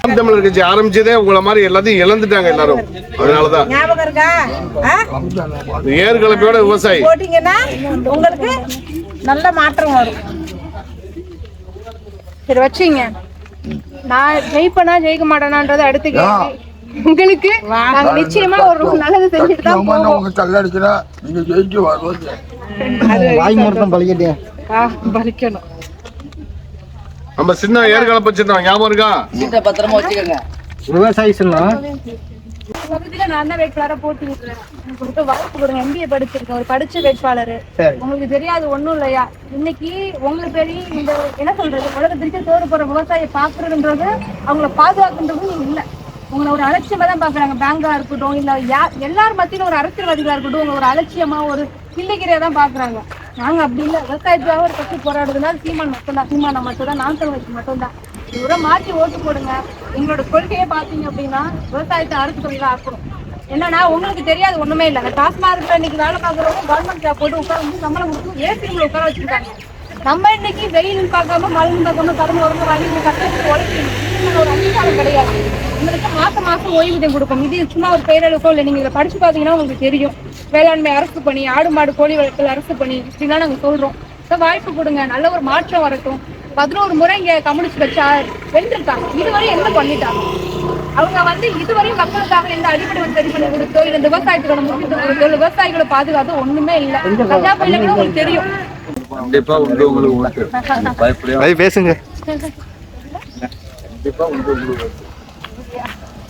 நாம் தமிழர் கட்சி ஆரம்பிச்சதே உங்களை மாதிரி எல்லாத்தையும் இழந்துட்டாங்க எல்லாரும். அதனாலதான்? ஏற்கலப்பையோட விவசாயி. உங்களுக்கு நல்ல மாற்றம் வரும். சரி வச்சுங்க. நான் ஜெயிப்பனா ஜெயிக்க மாட்டேனான்றது அடுத்த கேள்வி. உங்களுக்கு நாங்க நிச்சயமா ஒரு நல்லது செஞ்சுட்டு தான் போவோம். உங்க தள்ளடிக்கிறா நீங்க ஜெயிச்சு வாய் மருத்துவம் பலிக்கணும். நம்ம சின்ன ஏற்கலப்ப சின்னம் ஞாபகம் இருக்கா? விவசாயி சொல்லலாம் நான் தான் வேட்பாளரா எனக்கு கொடுத்த வாய்ப்பு கொடுங்க. எம்பிஏ படிச்சிருக்கேன். ஒரு படிச்ச வேட்பாளர். உங்களுக்கு தெரியாது ஒண்ணும் இல்லையா? இன்னைக்கு உங்களுக்கு பெரிய இந்த என்ன சொல்றது? உலகத்திற்கு தோறு போற விவசாயியை பாக்குறதுன்றது அவங்கள பாதுகாக்குன்றது நீங்க இல்ல. உங்களை ஒரு அலட்சியமா தான் பாக்குறாங்க பேங்கா இருக்கட்டும் இல்ல யா- எல்லார் மத்தியிலும் ஒரு அரசியல்வாதிகளா இருக்கட்டும் உங்களை ஒரு அலட்சியமா ஒரு கிள்ளிக்கிறையா தான் பாக்குறாங்க நாங்கள் அப்படி இல்லை. விவசாயத்துக்காக ஒரு கட்சி போராடுறதுனால சீமான் மட்டும்தான். சீமானை மட்டும்தான் நான் தமிழ் மட்டும்தான். இவரை மாற்றி ஓட்டு போடுங்க. எங்களோட கொள்கையை பார்த்தீங்க அப்படின்னா விவசாயத்தை அரசு தொழிலாக ஆக்கணும். என்னன்னா உங்களுக்கு தெரியாது ஒண்ணுமே இல்லை. அந்த டாஸ்மார்க்ல இன்னைக்கு வேலை பார்க்குறவங்க கவர்மெண்ட் ஜாப் போட்டு உட்கார வந்து சம்பளம் கொடுத்து ஏசி உங்களை உட்கார வச்சிருக்காங்க. நம்ம இன்னைக்கு வெயில் பார்க்காம மழை பார்க்காம கடந்து வரணும் வாங்கி கஷ்டத்துக்கு உழைக்கணும் இது ஒரு அங்கீகாரம் கிடையாது உங்களுக்கு மாசம் ஓய்வூதியம் கொடுக்கும் இது சும்மா ஒரு பேரழுக்கோ இல்லை நீங்க இதை படிச்சு பாத்தீங்கன்னா உங்களுக்கு தெரியும். வேளாண்மை அரசு பணி ஆடு மாடு கோழி வளர்த்தல் அரசு பணி இப்படிலாம் நாங்க சொல்றோம். வாய்ப்பு கொடுங்க. நல்ல ஒரு மாற்றம் வரட்டும். பதினோரு முறை இங்க கம்யூனிஸ்ட் கட்சி வென்றிருக்காங்க. இதுவரை என்ன பண்ணிட்டாங்க? அவங்க வந்து இதுவரையும் மக்களுக்காக எந்த அடிப்படை சரி பண்ணி கொடுத்தோ இல்ல இந்த விவசாயத்துக்கான முக்கியத்துவம் கொடுத்தோ விவசாயிகளை பாதுகாத்தோ ஒண்ணுமே இல்ல. கஜா புயலுக்கு உங்களுக்கு தெரியும். கண்டிப்பா உண்டு உங்களுக்கு பேசுங்க. கண்டிப்பா உண்டு உங்களுக்கு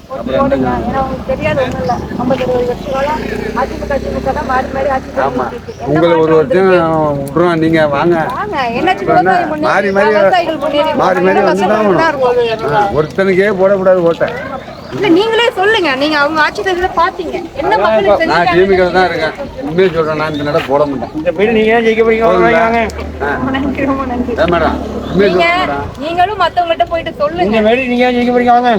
போடுங்க ஏன்னா உங்களுக்கு தெரியாது ஒண்ணும் இல்ல ஐம்பது இருபது வருஷங்களா அதிமுக திமுக தான் மாறி மாறி ஆட்சி பண்ணிட்டு இருக்கு. என்ன உங்களை ஒரு வருஷம் விட்டுறோம் நீங்க வாங்க வாங்க என்னாச்சு மாறி மாறி மாறி மாறி ஆ, ஒருத்தனுக்கே போடக்கூடாது ஓட்டை இல்ல நீங்களே சொல்லுங்க. நீங்க அவங்க ஆட்சி தேர்தல பாத்தீங்க என்ன மக்களுக்கு நான் டிமிக்கில் தான் இருக்கேன். உண்மையை சொல்றேன். நான் இந்த நட போட மாட்டேன். இந்த நீங்க ஏன் ஜெயிக்க போறீங்க? நன்றி ரொம்ப நன்றி. மேடம். நீங்க நீங்களும் மத்தவங்ககிட்ட போயிட்டு சொல்லுங்க. இந்த மேடி நீங்க ஏன் ஜெயிக்க போறீங்க? வாங்க.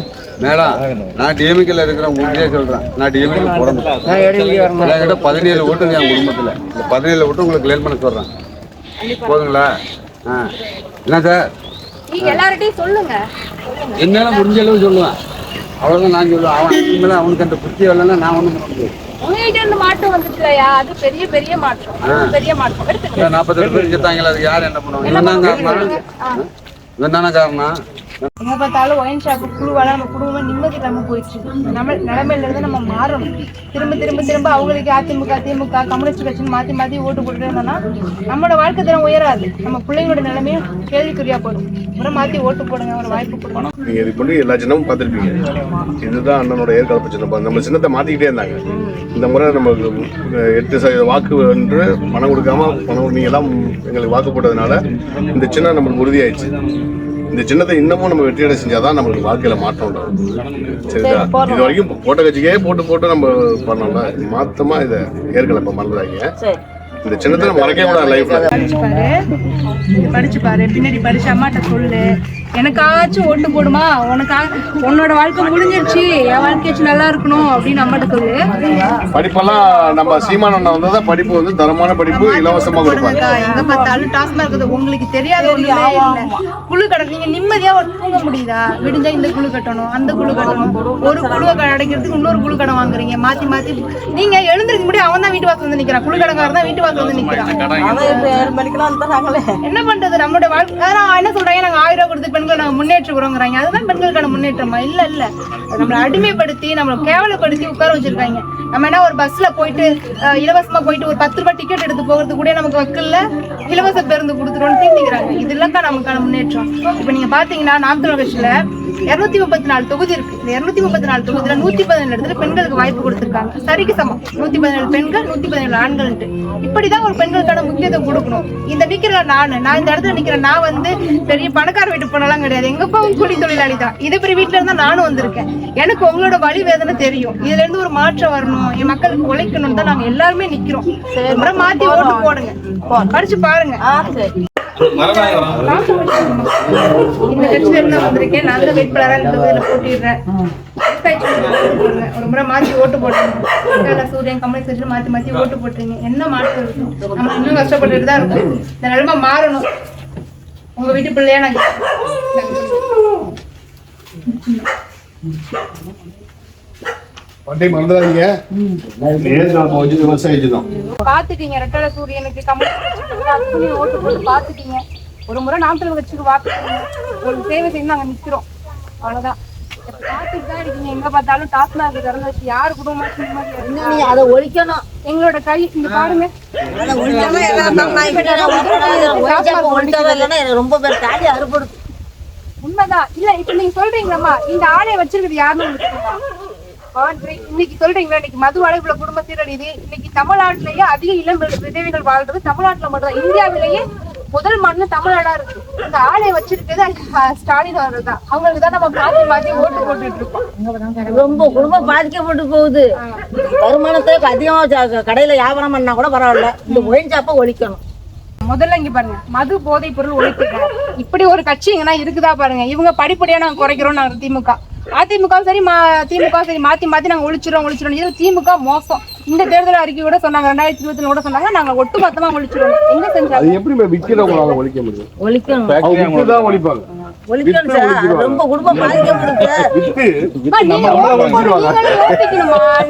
மேடம் நான் டிஎம்கில் இருக்கிறேன் உண்மையே சொல்றேன். நான் டிஎம்கில் போட மாட்டேன். நான் ஏடிஎம்கே வரணும் என்கிட்ட பதினேழு ஓட்டு என் குடும்பத்தில். இந்த பதினேழு ஓட்டு உங்களுக்கு கிளியர் பண்ண சொல்றேன். போதுங்களா? ஆ. என்ன சார்? நீங்க எல்லார்ட்டையும் சொல்லுங்க. என்னால முடிஞ்ச அளவு சொல்லுவேன். அவ்வளோதான் நான் சொல்லுவேன். அவன் இனிமேல் அவனுக்கு அந்த புத்தி வரலன்னா நான் ஒன்றும் பண்ண முடியாது. உங்ககிட்ட இருந்து மாற்றம் அது பெரிய பெரிய மாற்றம். பெரிய மாற்றம். நாற்பத்தெட்டு பேர் செத்தாங்களா? அது யார் என்ன பண்ணுவாங்க? இவன் தான் காரணம். ஆ. இவன் தானே காரணம்? எங்க பார்த்தாலும் ஒயின் ஷாப்பு குழுவால நம்ம குடும்பம் நிம்மதி இல்லாமல் போயிடுச்சு. நம்ம நிலமையில இருந்து நம்ம மாறணும். திரும்ப திரும்ப திரும்ப அவங்களுக்கு அதிமுக திமுக கம்யூனிஸ்ட் கட்சின்னு மாத்தி மாத்தி ஓட்டு போட்டுட்டே இருந்தோம்னா நம்மளோட வாழ்க்கை தரம் உயராது. நம்ம பிள்ளைங்களோட நிலைமையும் கேள்விக்குறியா போடும் முறை மாத்தி ஓட்டு போடுங்க ஒரு வாய்ப்பு கொடுக்கணும் நீங்க இது பண்ணி எல்லா சின்னமும் பார்த்துருப்பீங்க. இதுதான் அண்ணனோட ஏற்கலப்ப சின்னம் நம்ம சின்னத்தை மாத்திக்கிட்டே இருந்தாங்க. இந்த முறை நம்ம எட்டு சதவீத வாக்கு என்று பணம் கொடுக்காம பணம் நீங்க எல்லாம் எங்களுக்கு வாக்கு போட்டதுனால இந்த சின்னம் நம்மளுக்கு உறுதியாயிடுச்சு. இந்த சின்னத்தை இன்னமும் நம்ம வெற்றியடை செஞ்சாதான் நம்மளுக்கு வாழ்க்கையில மாற்றம் உண்டாகும். சரிதா? இது வரைக்கும் போட்ட கட்சிக்கே போட்டு போட்டு நம்ம பண்ணோம்ல மாத்தமா இதை ஏற்கலப்ப மறந்துடாங்க இந்த சின்னத்தை மறக்கவே கூடாது லைஃப்ல படிச்சு பாரு. இது படிச்சு பாரு. பின்னாடி படிச்சு அம்மாட்ட சொல்லு. எனக்காச்சும் ஓட்டு போடுமா? உனக்காக உன்னோட வாழ்க்கை முடிஞ்சிருச்சு. என் வாழ்க்கையாச்சும் நல்லா இருக்கணும் அப்படின்னு அம்மாட்ட சொல்லு. படிப்பெல்லாம் நம்ம சீமான அண்ணன் வந்தா படிப்பு வந்து தரமான படிப்பு இலவசமா கொடுப்பாங்க. எங்க பார்த்தாலும் டாஸ்மா இருக்குது உங்களுக்கு தெரியாத இல்ல. குழு கடை நீங்க நிம்மதியா ஒரு தூங்க முடியுதா? விடிஞ்சா இந்த குழு கட்டணும் அந்த குழு கட்டணும். ஒரு குழுவை அடைக்கிறதுக்கு இன்னொரு குழு கடை வாங்குறீங்க. மாத்தி மாத்தி. நீங்க எழுந்திருக்க முடியும் அவன் தான் வீட்டு வாசல் வந்து நிக்கிறான். குழு கடைக்காரன் தான் வீட்டு வாசல் வந்து நிக்கிறான். என்ன பண்றது? நம்மளோட வாழ்க்கை என்ன சொல்றாங்க நாங்க ஆயிரம் ரூபாய் கொடுத்து பெண்கள் நம்ம முன்னேற்றுக்கிறோங்கிறாங்க. அதுதான் பெண்களுக்கான முன்னேற்றமா? இல்ல இல்ல. நம்மளை அடிமைப்படுத்தி நம்மளை கேவலப்படுத்தி உட்கார வச்சிருக்காங்க. நம்ம என்ன ஒரு பஸ்ல போயிட்டு இலவசமா போயிட்டு ஒரு பத்து ரூபாய் டிக்கெட் எடுத்து போகிறது கூட நமக்கு வக்கல்ல இலவச பேருந்து கொடுத்துருவோம்னு தீண்டிக்கிறாங்க. இது இல்லக்கா நமக்கான முன்னேற்றம். இப்ப நீங்க பாத்தீங்கன்னா நாமக்கல் கட்சியில இருநூத்தி முப்பத்தி நாலு தொகுதி இருக்கு. இந்த இருநூத்தி முப்பத்தி நாலு தொகுதியில நூத்தி பதினேழு இடத்துல பெண்களுக்கு வாய்ப்பு கொடுத்துருக்காங்க. சரிக்கு சமம். நூத்தி பதினேழு பெண்கள் நூத்தி பதினேழு ஆண்கள்ட்டு இப்படிதான் ஒரு பெண்களுக்கான முக்கியத்துவம் கொடுக்கணும். இந்த நிக்கிற நானு. நான் இந்த இடத்துல நிக்கிற நான் வந்து பெரிய பணக்கார வீட்டு போன பொண்ணெல்லாம் கிடையாது. எங்க அப்பாவும் கூலி தொழிலாளி தான். இதே பெரிய வீட்டுல இருந்தா நானும் வந்திருக்கேன். எனக்கு உங்களோட வழி வேதனை தெரியும். இதுல இருந்து ஒரு மாற்றம் வரணும். என் மக்களுக்கு உழைக்கணும் தான் நாங்க எல்லாருமே நிக்கிறோம். மாத்தி ஓட்டு போடுங்க. படிச்சு பாருங்க. இந்த கட்சியில இருந்து வந்திருக்கேன். நான் தான் வேட்பாளரா இந்த தொகுதியில போட்டிடுறேன். ஒரு முறை மாத்தி ஓட்டு போட்டுருங்க கேரளா சூரியன் கம்யூனிஸ்ட் கட்சியில மாத்தி மாத்தி ஓட்டு போட்டுருங்க என்ன மாற்றம் நம்ம இன்னும் கஷ்டப்பட்டுட்டு தான் இருக்கோம். இந்த நிலைமை மாறணும். உங்க வீட்டு பிள்ளையா நான் பண்டை மறந்துடாதீங்க. பாத்துட்டீங்க ரெட்டல சூரியனுக்கு அதுக்கு ஓட்டு போட்டு பாத்துட்டீங்க. ஒரு முறை நாமக்கல் வச்சுக்கு வாக்குறீங்க ஒரு சேவை செய்து நாங்க நிக்கிறோம். அவ்வளவுதான். பாத்துட்டு தான் இருக்கீங்க. எங்க பார்த்தாலும் டாஸ்மாக் திறந்து வச்சு யாரு குடும்பமா அதை ஒழிக்கணும். எங்களோட கை இங்க பாருங்க. ரொம்ப பேர் தாலி அறுபடுது. உண்மைதான். இல்ல இப்ப நீங்க சொல்றீங்களம்மா இந்த ஆலையை வச்சிருக்கிறது யாருன்னு இன்னைக்கு சொல்றீங்களா? இன்னைக்கு மது அழைப்புல குடும்ப சீரழியுது இன்னைக்கு தமிழ்நாட்டிலேயே அதிக இளம் விதவைகள் வாழ்றது தமிழ்நாட்டுல மட்டும் தான் இந்தியாவிலேயே முதல் மண்ணு தமிழ்நாடா இருக்கு. இந்த ஆலையை வச்சிருக்கிறது ஸ்டாலின் அவர்கள் தான் அவங்களுக்கு தான் நம்ம மாத்தி மாத்தி ஓட்டு போட்டுட்டு இருக்கோம் ரொம்ப குடும்பம் பாதிக்கப்பட்டு போகுது. வருமானத்தை அதிகமா கடையில வியாபாரம் பண்ணா கூட பரவாயில்ல. இந்த ஒழிஞ்சாப்ப ஒழிக்கணும். முதல்ல இங்க பாருங்க மது போதைப் பொருள் ஒழிப்புங்க இப்படி ஒரு கட்சி இருக்குதா பாருங்க. இவங்க படிப்படியா நாங்க குறைக்கிறோம் நாங்க திமுக. அதிமுக சரி மா திமுக சரி மாத்தி மாத்தி நாங்க ஒழிச்சிரோம் ஒழிச்சிரோம் இது திமுக மோசம். இந்த தேர்தல் அறிக்கை கூட சொன்னாங்க ரெண்டாயிரத்தி இருபத்தி கூட சொன்னாங்க. நாங்க ஒட்டுமொத்தமா ஒழிச்சிரோம் எங்க செஞ்சாங்க? அது எப்படி விற்கிறவங்களால ஒழிக்க முடியும். ஒழிக்கணும். ஒழிப்பாங்க. ஒழிக்கணும் சார். ரொம்ப குடும்பம்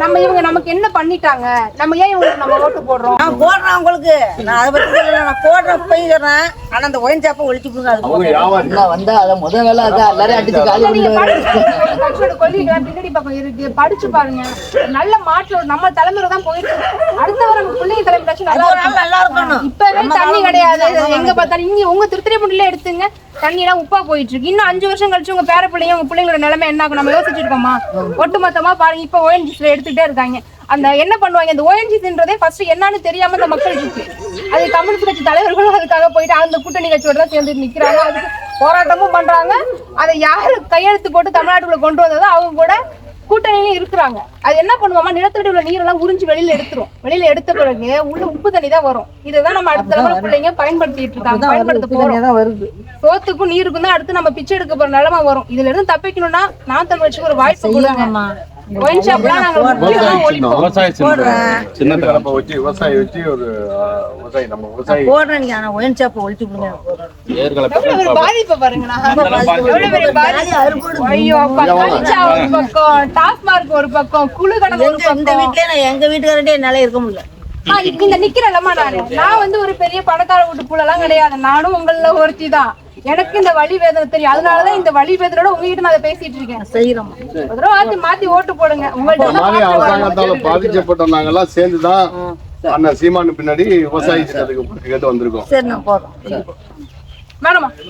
நம்ம இவங்க நமக்கு என்ன பண்ணிட்டாங்க? நம்ம ஏன் இவங்களுக்கு நம்ம ஓட்டு போடுறோம்? நான் போடுறேன் உங்களுக்கு. நான் அதை பத்தி சொல்லல. நான் போடுறேன் போயிடுறேன் ஆனா அந்த ஒழிஞ்சாப்ப ஒழிச்சு கொடுங்க. அது வந்தா அத வேலை அதான் அடிச்சு காலி பின்னாடி பக்கம் இருக்கு? படிச்சு பாருங்க. நல்ல மாற்றம் நம்ம தலைமுறை தான் போயிட்டு. அடுத்த வர நம்ம பிள்ளைங்க தலைமுறை நல்லா நாள் நல்லா இருக்கணும். இப்பவே தண்ணி கிடையாது. எங்க பார்த்தாலும் இங்க உங்க திருத்திரைப்பூண்டில எடுத்துங்க. தண்ணி எல்லாம் உப்பா போயிட்டு இருக்கு. இன்னும் அஞ்சு வருஷம் கழிச்சு உங்க பேர பிள்ளைங்க உங்க பிள்ளைங்களோட நிலைமை என்ன ஆகும்? நம்ம யோசிச்சிருக்கோமா ஒட்டுமொத்தமா பாருங்க இப்ப ஓஎன்ஜிஸ்ல எடுத்துட்டே இருக்காங்க. அந்த என்ன பண்ணுவாங்க? இந்த ஓஎன்ஜிஸ்ன்றதே ஃபர்ஸ்ட் என்னன்னு தெரியாம இந்த மக்கள் இருக்கு. அது கம்யூனிஸ்ட் கட்சி தலைவர்களும் அதுக்காக போயிட்டு அந்த கூட்டணி கட்சியோட தான் சேர்ந்து நிக்கிறாங்க. அதுக்கு போராட்டமும் பண்றாங்க. அதை யாரு கையெழுத்து போட்டு தமிழ்நாட்டுக்குள்ள கொண்டு வந்ததோ அவங்க கூட கூட்டணியிலும் இருக்கிறாங்க. அது என்ன பண்ணுவோமா நிலத்தடி உள்ள நீரெல்லாம் உறிஞ்சு வெளியில எடுத்துரும். வெளியில எடுத்த பிறகு உள்ள உப்பு தண்ணி தான் வரும். இதுதான் நம்ம அடுத்த தலைமுறை பிள்ளைங்க பயன்படுத்திட்டு இருக்காங்க. பயன்படுத்த போறோம். வருது. சோத்துக்கும் நீருக்கும் தான் அடுத்து நம்ம பிச்சை எடுக்க போற நிலைமை வரும். இதுல இருந்து தப்பிக்கணும்னா நான் தமிழ் வச்சுக்க ஒரு வாய்ப்பு கொடுங்க. ஒயின் சின்ன கலப்பை வச்சு விவசாயி வச்சு ஒரு விவசாயி நம்ம விவசாயி. போடுறேன் நீங்க ஆனா ஒழிஞ்சாப்ப ஒழிச்சு கொடுங்க எவ்வளவு ஒரு பாதிப்பை பக்கம் டாஸ்மார்க் ஒரு பக்கம் குழு கணக்கு ஒரு எங்க இந்த வீட்லயே நான் எங்க வீட்டுக்காரண்டே என்னால இருக்க முடியல. இந்த நிக்கிறேன்லம்மா நானு நான் வந்து ஒரு பெரிய பணக்கார வீட்டு புள்ளலாம் கிடையாது. நானும் உங்கள ஒருத்தி தான் எனக்கு இந்த வழி வேதனை தெரியும். அதனாலதான் இந்த வழி வேதனோட உங்ககிட்ட நான் அதை பேசிட்டு இருக்கேன். செய்யறோம் ஒரு தடவை மாத்தி மாத்தி ஓட்டு போடுங்க. உங்கள்ட்ட. அரசாங்கத்தால பாதிக்கப்பட்ட நாங்கெல்லாம் சேர்ந்துதான் அண்ணன் சீமானு பின்னாடி விவசாயி சின்னத்துக்கு கேட்டு வந்திருக்கோம். சரி நான்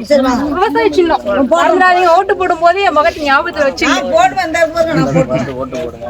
சரி வாங்க விவசாய சின்னம். மறந்துடாதீங்க. ஓட்டு போடும் போது என் முகத்தை ஞாபகத்துல வச்சு நான் போடுவேன் இந்த போடுங்க.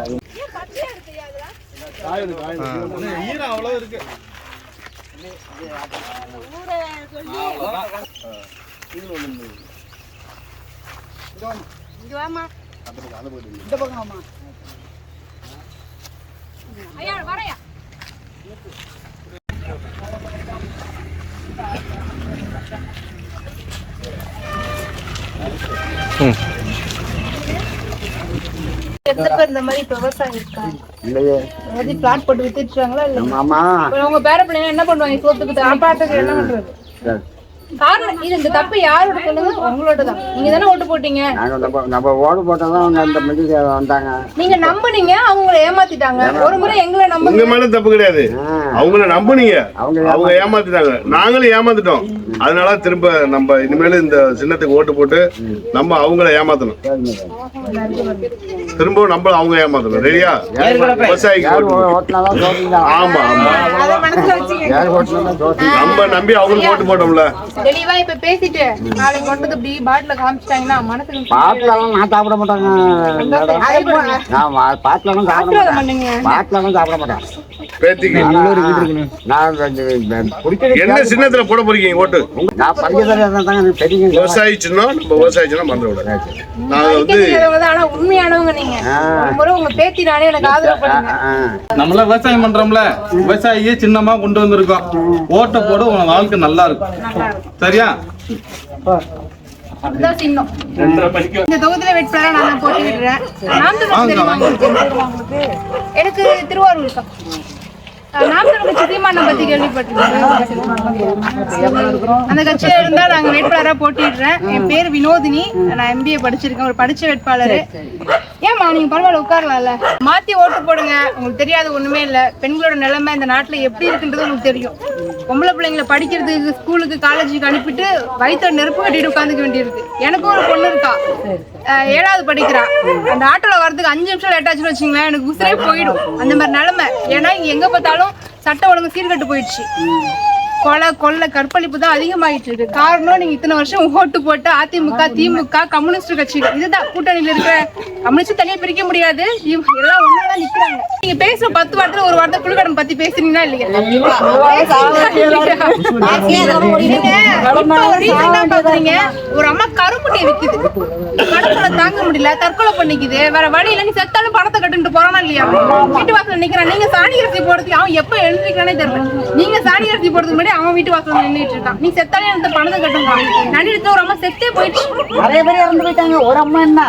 பேர் இந்த மாதிரி இப்ப விவசாயம் இருக்கா? இல்லையே. அதாவது பிளாட் போட்டு வித்துட்டாங்களா இல்ல? ஆமா உங்க பேர பிள்ளைங்க என்ன பண்ணுவாங்க? சோத்துக்கு சாப்பாட்டுக்கு என்ன பண்றது. காரணம் இது இந்த தப்பு யாரோட சொல்லுங்க உங்களோட தான் நீங்க தானே ஓட்டு போட்டீங்க. நாங்க நம்ம நம்ம ஓடு போட்டதான் அவங்க அந்த மிடில் வந்தாங்க. நீங்க நம்புனீங்க அவங்க உங்களை ஏமாத்திட்டாங்க ஒரு முறை எங்களை நம்ப உங்க மேல தப்பு கிடையாது. அவங்கள நம்புனீங்க. அவங்க அவங்க ஏமாத்திட்டாங்க. நாங்களும் ஏமாத்திட்டோம். அதனால திரும்ப நம்ம இனிமேல் இந்த சின்னத்துக்கு ஓட்டு போட்டு நம்ம அவங்கள ஏமாத்தணும். திரும்பவும் நம்ம அவங்க ஏமாத்தணும். ரெடியா விவசாயிக்கு ஆமா ஆமா. நம்ம நம்பி அவங்களுக்கு ஓட்டு போட்டோம்ல. தெளிவா இப்ப பேசிட்டு. நாளைக்கு கொண்டு இப்படி பாட்டில காமிச்சிட்டாங்கன்னா மனசுக்கு பாட்டிலலாம் நான் சாப்பிட மாட்டேங்க. நான் பாட்டிலலாம் சாப்பிட பாட்டிலலாம் சாப்பிட மாட்டேன். பேத்திக்கு. நான் என்ன சின்னத்துல போட போறீங்க ஓட்டு? நான் விவசாயி சின்னம் நம்ம விவசாயி சின்னம் மறந்து விடாது நாங்க வந்து ஆனா உண்மையானவங்க நீங்க. உங்க பேத்தி நானே எனக்கு ஆதரவு பண்ணுங்க. நம்மள விவசாயம் பண்றோம்ல விவசாயியே சின்னமா கொண்டு வந்திருக்கோம். ஓட்ட போட உன் வாழ்க்கை நல்லா இருக்கும். சரியா? நான் நான்? எனக்கு திருவாரூர் தான் நாமக்கல் பத்தி கேள்விப்பட்டிருக்கேன். அந்த கட்சியில இருந்தா நாங்க வேட்பாளரா போட்டிடுறேன். என் பேர் வினோதினி. நான் எம்பிஏ படிச்சிருக்கேன். ஒரு படிச்ச வேட்பாளர். ஏமா நீங்க பரவாயில்ல உட்காரலாம்ல? மாத்தி ஓட்டு போடுங்க. உங்களுக்கு தெரியாது ஒண்ணுமே இல்ல. பெண்களோட நிலைமை இந்த நாட்டுல எப்படி இருக்குன்றது உங்களுக்கு தெரியும். பொம்பளை பிள்ளைங்களை படிக்கிறதுக்கு ஸ்கூலுக்கு காலேஜுக்கு அனுப்பிட்டு வயிற்று நெருப்பு கட்டிட்டு உட்காந்துக்க வேண்டியிருக்கு. எனக்கும் ஒரு பொண்ணு இருக்கா. அஹ் ஏழாவது படிக்கிறா. அந்த ஆட்டோல வரதுக்கு அஞ்சு நிமிஷம் லேட் ஆச்சுன்னு வச்சுங்களேன் எனக்கு உசுரே போயிடும். அந்த மாதிரி நிலைமை. ஏன்னா இங்க எங்க பார்த்தாலும் சட்டம் ஒழுங்கு சீர்கட்டு போயிடுச்சு. கொலை கொள்ளை கற்பழிப்பு தான் அதிகமாயிட்டு இருக்கு. காரணம் நீங்க இத்தனை வருஷம் ஓட்டு போட்டு அதிமுக திமுக கம்யூனிஸ்ட் கட்சிகள். இதுதான் கூட்டணியில இருக்கிற கம்யூனிஸ்ட் தனியா பிரிக்க முடியாது. எல்லாம் ஒன்னாதான் நிக்கிறாங்க. நீங்க பேசுற பத்து வாரத்துல ஒரு வாரத்தை குழுக்கடன் பத்தி பேசுனீங்கன்னா இல்லையா? ஒரு அம்மா கரும்புட்டியை விக்குது. கடற்கரை தாங்க முடியல தற்கொலை பண்ணிக்குது. வேற வழி இல்ல நீ செத்தாலும் பணத்தை கட்டுட்டு போறானா இல்லையா? வீட்டு வாசல்ல நிக்கிறான். நீங்க சாணி அரிசி போடுறதுக்கு அவன் எப்ப எழுந்திருக்கானே தெரியல. நீங்க சாணி அரிசி போடுறதுக்கு முன்னாடி அவன் வீட்டு வாசல்ல நின்னுட்டு இருக்கான். நீ செத்தாலே அந்த பணத்தை கட்டுங்க நடிட்டு ஒரு அம்மா செத்தே போயிடுச்சு. நிறைய பேர் இறந்து போயிட்டாங்க. ஒரு அம்மா என்ன?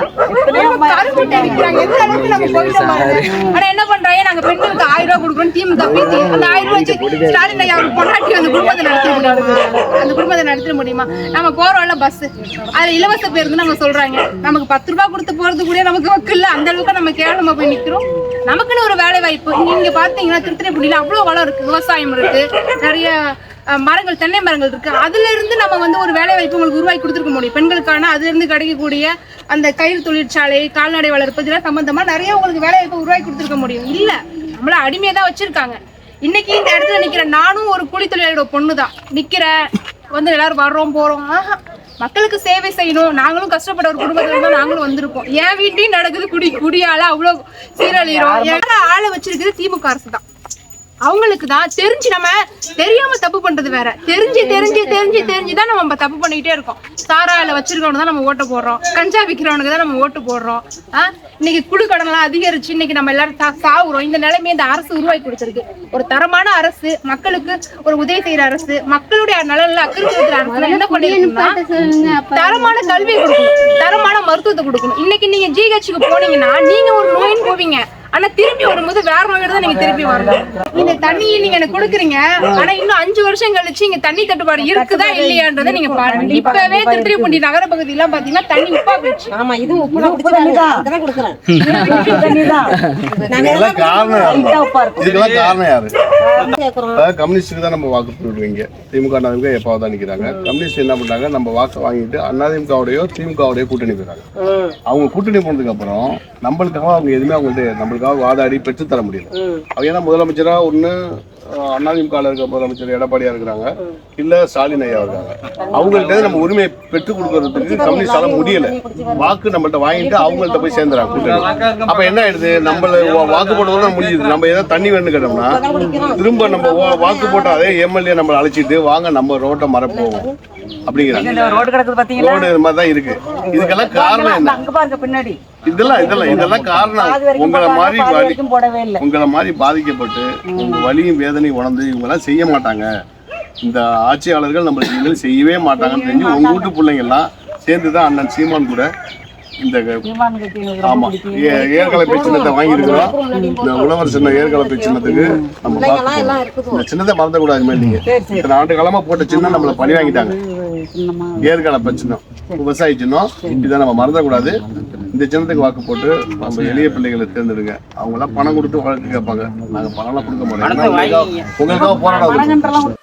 எந்த அளவுக்கு நம்ம போயிட்டோம் பாருங்க. ஆனா என்ன பண்றாங்க நாங்க பெண்களுக்கு ஆயிரம் ரூபாய் கொடுக்குறோம். திமுக பேசி அந்த ஆயிரம் ரூபாய் வச்சு ஸ்டாலின் ஐயா அவர் பொண்டாட்டி அந்த குடும்பத்தை நடத்த முடியுமா? அந்த குடும்பத்தை நடத்த முடியுமா? நம்ம போறோம்ல பஸ் அதுல இலவச பேருந்து நம்ம சொல்றாங்க. நமக்கு பத்து ரூபாய் கொடுத்து போறது கூட நமக்கு வக்கு இல்ல. அந்த அளவுக்கு நம்ம கேவலமா போய் நிக்கிறோம். நமக்குன்னு ஒரு வேலை வாய்ப்பு நீங்க பாத்தீங்கன்னா திருத்திரைப்பூடியில அவ்வளவு வளம் இருக்கு. விவசாயம் இருக்கு. நிறைய மரங்கள் தென்னை மரங்கள் இருக்கு. அதுல இருந்து நம்ம வந்து ஒரு வேலை வாய்ப்பு உங்களுக்கு உருவாக்கி கொடுத்துருக்க முடியும். பெண்களுக்கான அதுல இருந்து கிடைக்கக்கூடிய அந்த கயிறு தொழிற்சாலை கால்நடை வளர்ப்பு இதெல்லாம் சம்பந்தமா நிறைய உங்களுக்கு வேலை வாய்ப்பு உருவாக்கி கொடுத்துருக்க முடியும். இல்ல நம்மள அடிமையா தான் வச்சிருக்காங்க. இன்னைக்கு இந்த இடத்துல நிக்கிற நானும் ஒரு கூலி தொழிலாளியோட பொண்ணு தான் நிக்கிறேன் வந்து எல்லாரும் வர்றோம் போறோம். மக்களுக்கு சேவை செய்யணும். நாங்களும் கஷ்டப்பட்ட ஒரு குடும்பத்துல இருந்தா நாங்களும் வந்திருக்கோம். என் வீட்லயும் நடக்குது குடி குடியால அவ்வளவு சீரழிகிறோம் என் ஆளை வச்சிருக்குது திமுக அரசு தான் அவங்களுக்கு தான் தெரிஞ்சு நம்ம தெரியாம தப்பு பண்றது வேற. தெரிஞ்சு தெரிஞ்சு தெரிஞ்சு தெரிஞ்சு தான் நம்ம தப்பு பண்ணிக்கிட்டே இருக்கோம். சாராயில வச்சிருக்கவனு தான் நம்ம ஓட்டு போடுறோம். கஞ்சா விற்கிறவனுக்கு தான் நம்ம ஓட்டு போடுறோம். இன்னைக்கு குழு கடன்லாம் அதிகரிச்சு இன்னைக்கு நம்ம எல்லாரும் சாகுறோம் இந்த நிலைமையை இந்த அரசு உருவாக்கி கொடுத்திருக்கு. ஒரு தரமான அரசு மக்களுக்கு ஒரு உதவி செய்யற அரசு மக்களுடைய நலன்ல அக்கறை அரசு என்ன பண்ணிருக்குன்னா தரமான கல்வி கொடுக்கணும். தரமான மருத்துவத்தை கொடுக்கணும். இன்னைக்கு நீங்க ஜிஹெச்சுக்கு போனீங்கன்னா நீங்க ஒரு நோயின் போவீங்க. ஆனா திருப்பி வரும்போது வேற நோயோட தான் நீங்க திருப்பி வரணும். இந்த தண்ணியை நீங்க எனக்கு கொடுக்குறீங்க. ஆனா இன்னும் அஞ்சு வருஷம் கழிச்சு இங்க தண்ணி தட்டுப்பாடு இருக்குதா இல்லையான்றதை நீங்க பாருங்க. இப்பவே திருத்திரிப்பூண்டி நகர பகுதி எல்லாம் பாத்தீங்கன்னா தண்ணி உப்பா போயிடுச்சு. ஆமா இது உப்பு உப்பு தண்ணி தான். கொடுக்குறேன். தண்ணி கம்யூனிஸ்டுக்கு தான் நம்ம வாக்கு போடுவீங்க திமுக அதிமுக எப்பாவது தான் நிற்கிறாங்க கம்யூனிஸ்ட் என்ன பண்றாங்க? நம்ம வாக்கு வாங்கிட்டு அதிமுகவுடையோ திமுகவுடையோ கூட்டணி போயிறாங்க அவங்க கூட்டணி போனதுக்கு அப்புறம் நம்மளுக்காக அவங்க எதுவுமே அவங்கள்ட்ட நம்மளுக்காக வாதாடி பெற்று தர முடியல. அவங்க ஏன்னா முதலமைச்சரா ஒண்ணு அஹ், அதிமுக ல இருக்க முதலமைச்சர் எடப்பாடியா இருக்கிறாங்க. இல்ல ஸ்டாலின் ஐயா இருக்காங்க. அவங்கள்ட்ட நம்ம உரிமையை பெற்றுக் கொடுக்கறதுக்கு கம்யூனிஸ்டால முடியல. வாக்கு நம்மள்ட்ட வாங்கிட்டு அவங்கள்ட்ட போய் சேர்ந்துறாங்க. கூட்டணி. அப்ப என்ன ஆயிடுது? நம்மள வாக்கு போடுறதோட முடியுது. நம்ம ஏதாவது தண்ணி வேணும்னு கேட்டோம்னா திரும்ப நம்ம வாக்கு போட்ட அதே எம்எல்ஏ நம்மளை அழைச்சிட்டு வாங்க நம்ம ரோட்டை மறப்போம். அப்படிங்கிறாங்க. ரோடு கிடக்குது பாத்தீங்களா? ரோடு இது மாதிரி தான் இருக்கு. இதுக்கெல்லாம் காரணம் என்ன? அங்க பாருங்க பின்னாடி. இதெல்லாம் இதெல்லாம் இதெல்லாம் காரணம். உங்களை மாதிரி போடவே இல்லை. உங்களை மாதிரி பாதிக்கப்பட்டு உங்க வலியும் வேதனையும் உணர்ந்து இவங்கெல்லாம் செய்ய மாட்டாங்க. இந்த ஆட்சியாளர்கள் நம்மளுக்கு இனிமேல் செய்யவே மாட்டாங்கன்னு தெரிஞ்சு உங்க வீட்டு பிள்ளைங்க எல்லாம் சேர்ந்து தான் அண்ணன் சீமான் கூட இந்த ஆமா. ஏற்கலப்பை சின்னத்தை வாங்கியிருக்கிறோம். இந்த உழவர் சின்ன ஏற்கலப்பை சின்னத்துக்கு நம்ம எல்லாம் இந்த சின்னத்தை மறந்துக்கூடாது மாதிரி நீங்க. இத்தனை ஆண்டு காலமா போட்ட சின்னம் நம்மள பழி வாங்கிட்டாங்க. ஏற்கலப்பை சின்னம் விவசாய சின்னம். இதை நம்ம மறந்துடக்கூடாது. இந்த சின்னத்துக்கு வாக்கு போட்டு நம்ம எளிய பிள்ளைகளை தேர்ந்தெடுங்க. அவங்க எல்லாம் பணம் கொடுத்து வழக்கு கேட்பாங்க. நாங்க பணம்லாம் கொடுக்க மாட்டோம். உங்களுக்காக- பணங்கன்றெல்லாம்